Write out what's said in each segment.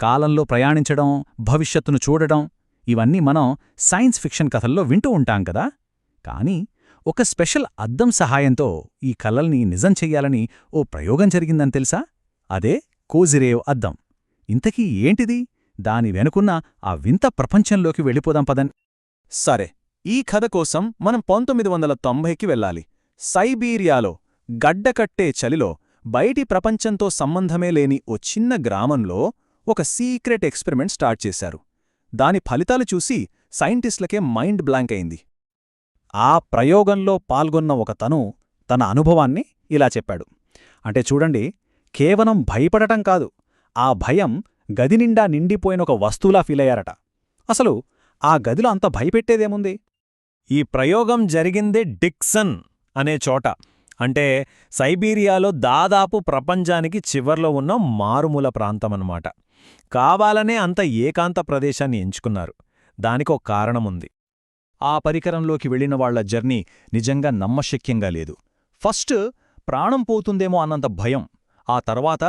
కాలంలో ప్రయాణించడం భవిష్యత్తును చూడడం ఇవన్నీ మనం సైన్స్ ఫిక్షన్ కథల్లో వింటూ ఉంటాం కదా. కానీ ఒక స్పెషల్ అద్దం సహాయంతో ఈ కలల్ని నిజం చెయ్యాలని ఓ ప్రయోగం జరిగిందని తెలుసా? అదే కోజిరేవ్ అద్దం. ఇంతకీ ఏంటిది? దాని వెనుకున్న ఆ వింత ప్రపంచంలోకి వెళ్ళిపోదాం పదన్ సరే ఈ కథ కోసం మనం పంతొమ్మిది వందల తొంభైకి వెళ్ళాలి. సైబీరియాలో గడ్డకట్టే చలిలో బయటి ప్రపంచంతో సంబంధమే లేని ఓ చిన్న గ్రామంలో ఒక సీక్రెట్ ఎక్స్పెరిమెంట్ స్టార్ట్ చేశారు. దాని ఫలితాలు చూసి సైంటిస్టులకే మైండ్ బ్లాంక్ అయింది. ఆ ప్రయోగంలో పాల్గొన్న ఒక తను తన అనుభవాన్ని ఇలా చెప్పాడు. అంటే చూడండి కేవలం భయపడటం కాదు ఆ భయం గది నిండా నిండిపోయిన ఒక వస్తువులా ఫీలయ్యారట అసలు ఆ గదిలో అంత భయపెట్టేదేముంది? ఈ ప్రయోగం జరిగిందే డిక్సన్ అనే చోట. అంటే సైబీరియాలో దాదాపు ప్రపంచానికి చివర్లో ఉన్న మారుమూల ప్రాంతమన్నమాట. కావాలనే అంత ఏకాంత ప్రదేశాన్ని ఎంచుకున్నారు. దానికో కారణముంది. ఆ పరికరంలోకి వెళ్ళిన వాళ్ళ జర్నీ నిజంగా నమ్మశక్యంగా లేదు. ఫస్ట్ ప్రాణం పోతుందేమో అన్నంత భయం. ఆ తర్వాత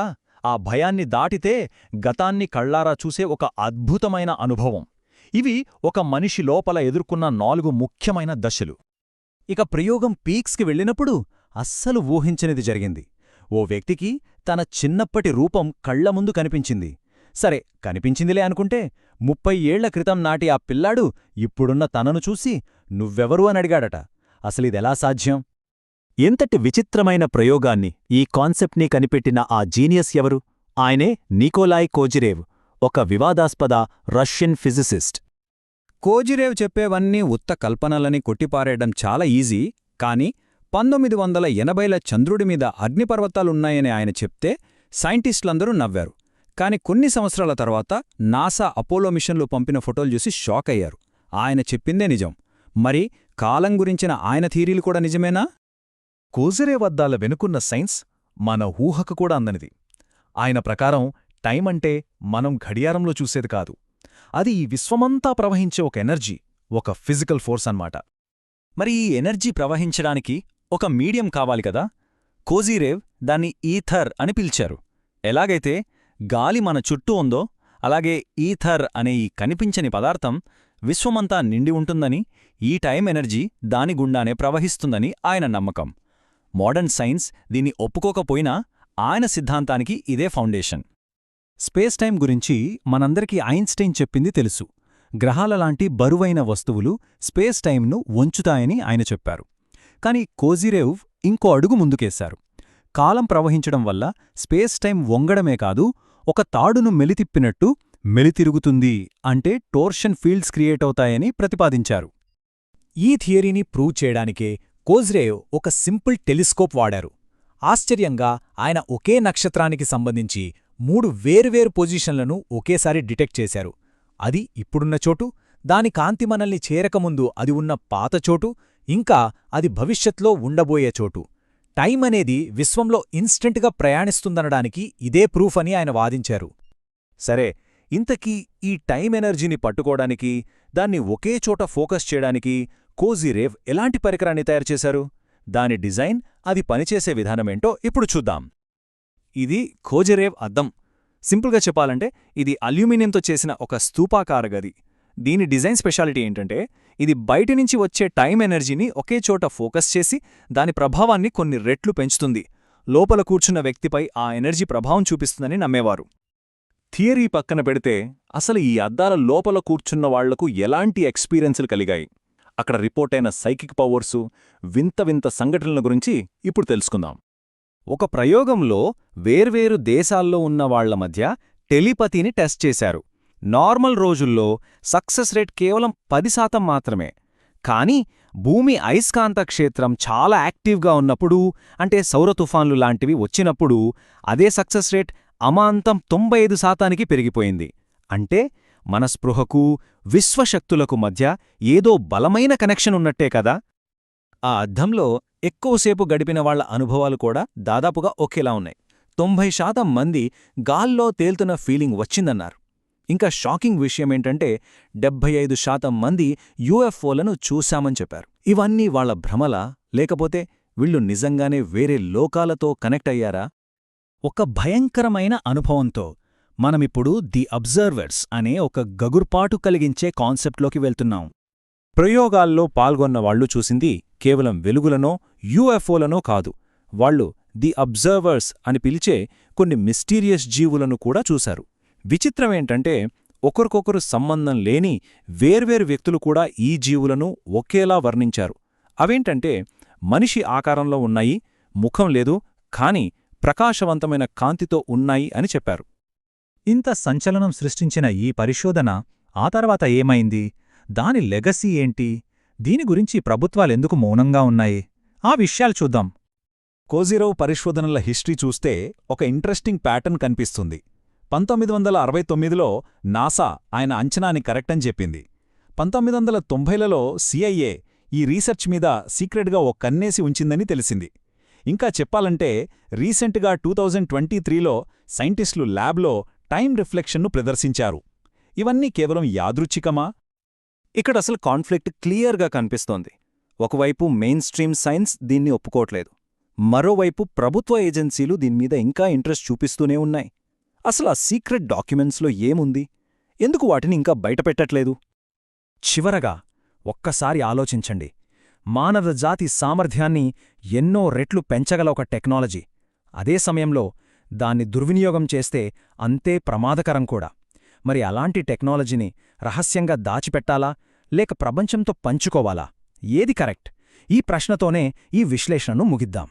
ఆ భయాన్ని దాటితే గతాన్ని కళ్ళారా చూసే ఒక అద్భుతమైన అనుభవం. ఇవి ఒక మనిషి లోపల ఎదుర్కొన్న నాలుగు ముఖ్యమైన దశలు. ఇక ప్రయోగం పీక్స్కి వెళ్ళినప్పుడు అస్సలు ఊహించనిది జరిగింది. ఓ వ్యక్తికి తన చిన్నప్పటి రూపం కళ్ళ ముందు కనిపించింది. సరే కనిపించిందిలే అనుకుంటే ముప్పై ఏళ్ళ క్రితం నాటి ఆ పిల్లాడు ఇప్పుడున్న తనను చూసి నువ్వెవరు అని అడిగాడట. అసలిదెలా సాధ్యం? ఎంతటి విచిత్రమైన ప్రయోగాన్ని ఈ కాన్సెప్ట్ని కనిపెట్టిన ఆ జీనియస్ ఎవరు? ఆయనే నికోలాయ్ కోజిరేవ్ ఒక వివాదాస్పద రష్యన్ ఫిజిసిస్ట్. కోజిరేవ్ చెప్పేవన్నీ ఉత్త కల్పనలని కొట్టిపారేయడం చాలా ఈజీ కాని పంతొమ్మిది వందల ఎనభైల చంద్రుడిమీద అగ్నిపర్వతాలున్నాయని ఆయన చెప్తే సైంటిస్టులందరూ నవ్వారు. కాని కొన్ని సంవత్సరాల తర్వాత నాసా అపోలో మిషన్లు పంపిన ఫోటోలు చూసి షాక్ అయ్యారు. ఆయన చెప్పిందే నిజం. మరి కాలం గురించిన ఆయన థీరీలు కూడా నిజమేనా? కోజిరేవద్దాల వెనుకున్న సైన్స్ మన ఊహకు కూడా అందనిది. ఆయన ప్రకారం టైం అంటే మనం ఘడియారంలో చూసేది కాదు. అది ఈ విశ్వమంతా ప్రవహించే ఒక ఎనర్జీ ఒక ఫిజికల్ ఫోర్స్ అన్నమాట. మరి ఈ ఎనర్జీ ప్రవహించడానికి ఒక మీడియం కావాలి కదా? కోజీరేవ్ దాన్ని ఈథర్ అని పిలిచారు. ఎలాగైతే గాలి మన చుట్టూ ఉందో అలాగే ఈథర్ అనే ఈ కనిపించని పదార్థం విశ్వమంతా నిండి ఉంటుందని ఈ టైం ఎనర్జీ దాని గుండానే ప్రవహిస్తుందని ఆయన నమ్మకం. మోడర్న్ సైన్స్ దీన్ని ఒప్పుకోకపోయినా ఆయన సిద్ధాంతానికి ఇదే ఫౌండేషన్. స్పేస్ టైం గురించి మనందరికీ ఐన్స్టైన్ చెప్పింది తెలుసు. గ్రహాలలాంటి బరువైన వస్తువులు స్పేస్ టైంను వంచుతాయని ఆయన చెప్పారు. కాని కోజిరేవ్ ఇంకో అడుగు ముందుకేశారు. కాలం ప్రవహించడం వల్ల స్పేస్ టైం వంగడమే కాదు ఒక తాడును మెలితిప్పినట్టు మెలితిరుగుతుంది అంటే టోర్షన్ ఫీల్డ్స్ క్రియేట్ అవుతాయని ప్రతిపాదించారు. ఈ థియరీని ప్రూవ్ చేయడానికే కోజ్రేవ్ ఒక సింపుల్ టెలిస్కోప్ వాడారు. ఆశ్చర్యంగా ఆయన ఒకే నక్షత్రానికి సంబంధించి మూడు వేర్వేరు పొజిషన్లను ఒకేసారి డిటెక్ట్ చేశారు. అది ఇప్పుడున్న చోటు దాని కాంతి మనల్ని చేరకముందు అది ఉన్న పాత చోటు ఇంకా అది భవిష్యత్లో ఉండబోయే చోటు. టైం అనేది విశ్వంలో ఇన్స్టెంట్గా ప్రయాణిస్తుందనడానికి ఇదే ప్రూఫ్ అని ఆయన వాదించారు. సరే ఇంతకీ ఈ టైం ఎనర్జీని పట్టుకోవడానికి దాన్ని ఒకే చోట ఫోకస్ చేయడానికి కోజీరేవ్ ఎలాంటి పరికరాన్ని తయారుచేశారు దాని డిజైన్ అది పనిచేసే విధానమేంటో ఇప్పుడు చూద్దాం. ఇది కోజరేవ్ అద్దం. సింపుల్గా చెప్పాలంటే ఇది అల్యూమినియంతో చేసిన ఒక స్తూపాకార గది. దీని డిజైన్ స్పెషాలిటీ ఏంటంటే ఇది బయటి నుంచి వచ్చే టైం ఎనర్జీని ఒకే చోట ఫోకస్ చేసి దాని ప్రభావాన్ని కొన్ని రెట్లు పెంచుతుంది. లోపల కూర్చున్న వ్యక్తిపై ఆ ఎనర్జీ ప్రభావం చూపిస్తుందని నమ్మేవారు. థియరీ పక్కన పెడితే అసలు ఈ అద్దాల లోపల కూర్చున్న వాళ్ళకు ఎలాంటి ఎక్స్పీరియన్సులు కలిగాయి? అక్కడ రిపోర్టైన సైకిక్ పవర్సు వింత వింత సంఘటనల గురించి ఇప్పుడు తెలుసుకుందాం. ఒక ప్రయోగంలో వేర్వేరు దేశాల్లో ఉన్న వాళ్ళ మధ్య టెలిపతిని టెస్ట్ చేశారు. నార్మల్ రోజుల్లో సక్సెస్ రేట్ కేవలం పది శాతం మాత్రమే. కానీ భూమి అయస్కాంత క్షేత్రం చాలా యాక్టివ్గా ఉన్నప్పుడు అంటే సౌర తుఫాన్లు లాంటివి వచ్చినప్పుడు అదే సక్సెస్ రేట్ అమాంతం తొంభై ఐదు శాతానికి పెరిగిపోయింది. అంటే మన స్పృహకు విశ్వశక్తులకు మధ్య ఏదో బలమైన కనెక్షన్ ఉన్నట్టే కదా? ఆ అద్దంలో ఎక్కువసేపు గడిపిన వాళ్ళ అనుభవాలు కూడా దాదాపుగా ఒకేలా ఉన్నాయి. తొంభై శాతం మంది గాల్లో తేల్తున్న ఫీలింగ్ వచ్చిందన్నారు. ఇంకా షాకింగ్ విషయమేంటంటే డెబ్బై ఐదు శాతం మంది యూఎఫ్ఓలను చూశామని చెప్పారు. ఇవన్నీ వాళ్ళ భ్రమలా? లేకపోతే వీళ్ళు నిజంగానే వేరే లోకాలతో కనెక్ట్ అయ్యారా? ఒక భయంకరమైన అనుభవంతో మనమిప్పుడు ది అబ్జర్వర్స్ అనే ఒక గగుర్పాటు కలిగించే కాన్సెప్ట్లోకి వెళ్తున్నాం. ప్రయోగాల్లో పాల్గొన్న వాళ్ళు చూసింది కేవలం వెలుగులనో యూఎఫ్ఓలనో కాదు. వాళ్ళు ది అబ్జర్వర్స్ అని పిలిచే కొన్ని మిస్టీరియస్ జీవులను కూడా చూశారు. విచిత్రమేంటంటే ఒకరికొకరు సంబంధం లేని వేర్వేరు వ్యక్తులు కూడా ఈ జీవులను ఒకేలా వర్ణించారు. అవేంటంటే మనిషి ఆకారంలో ఉన్నాయి ముఖం లేదు కాని ప్రకాశవంతమైన కాంతితో ఉన్నాయి అని చెప్పారు. ఇంత సంచలనం సృష్టించిన ఈ పరిశోధన ఆ తర్వాత ఏమైంది? దాని లెగసీ ఏంటి? దీని గురించి ప్రభుత్వాలెందుకు మౌనంగా ఉన్నాయి? ఆ విషయాలు చూద్దాం. కోజిరోవ్ పరిశోధనల హిస్టరీ చూస్తే ఒక ఇంట్రెస్టింగ్ ప్యాటర్న్ కనిపిస్తుంది. పంతొమ్మిది వందల అరవై తొమ్మిదిలో నాసా ఆయన అంచనాని కరెక్టని చెప్పింది. పంతొమ్మిది వందల తొంభైలలో సిఐఏ ఈ రీసెర్చ్ మీద సీక్రెట్గా ఓ కన్నేసి ఉంచిందని తెలిసింది. ఇంకా చెప్పాలంటే రీసెంట్గా టూ థౌజండ్ ట్వంటీ త్రీలో సైంటిస్టులు ల్యాబ్లో టైం రిఫ్లెక్షన్ను ప్రదర్శించారు. ఇవన్నీ కేవలం యాదృచ్ఛికమా? ఇక్కడ అసలు కాన్ఫ్లిక్ట్ క్లియర్గా కనిపిస్తోంది. ఒకవైపు మెయిన్ స్ట్రీమ్ సైన్స్ దీన్ని ఒప్పుకోవట్లేదు. మరోవైపు ప్రభుత్వ ఏజెన్సీలు దీనిమీద ఇంకా ఇంట్రెస్ట్ చూపిస్తూనే ఉన్నాయి. అసలు ఆ సీక్రెట్ డాక్యుమెంట్స్లో ఏముంది? ఎందుకు వాటిని ఇంకా బయటపెట్టట్లేదు? చివరగా ఒక్కసారి ఆలోచించండి. మానవ జాతి సామర్థ్యాన్ని ఎన్నో రెట్లు పెంచగల ఒక టెక్నాలజీ. అదే సమయంలో దాన్ని దుర్వినియోగం చేస్తే అంతే ప్రమాదకరం కూడా. మరి అలాంటి టెక్నాలజీని రహస్యంగా దాచిపెట్టాలా? లేక ప్రపంచంతో పంచుకోవాలా? ఏది కరెక్ట్? ఈ ప్రశ్నతోనే ఈ విశ్లేషణను ముగిద్దాం.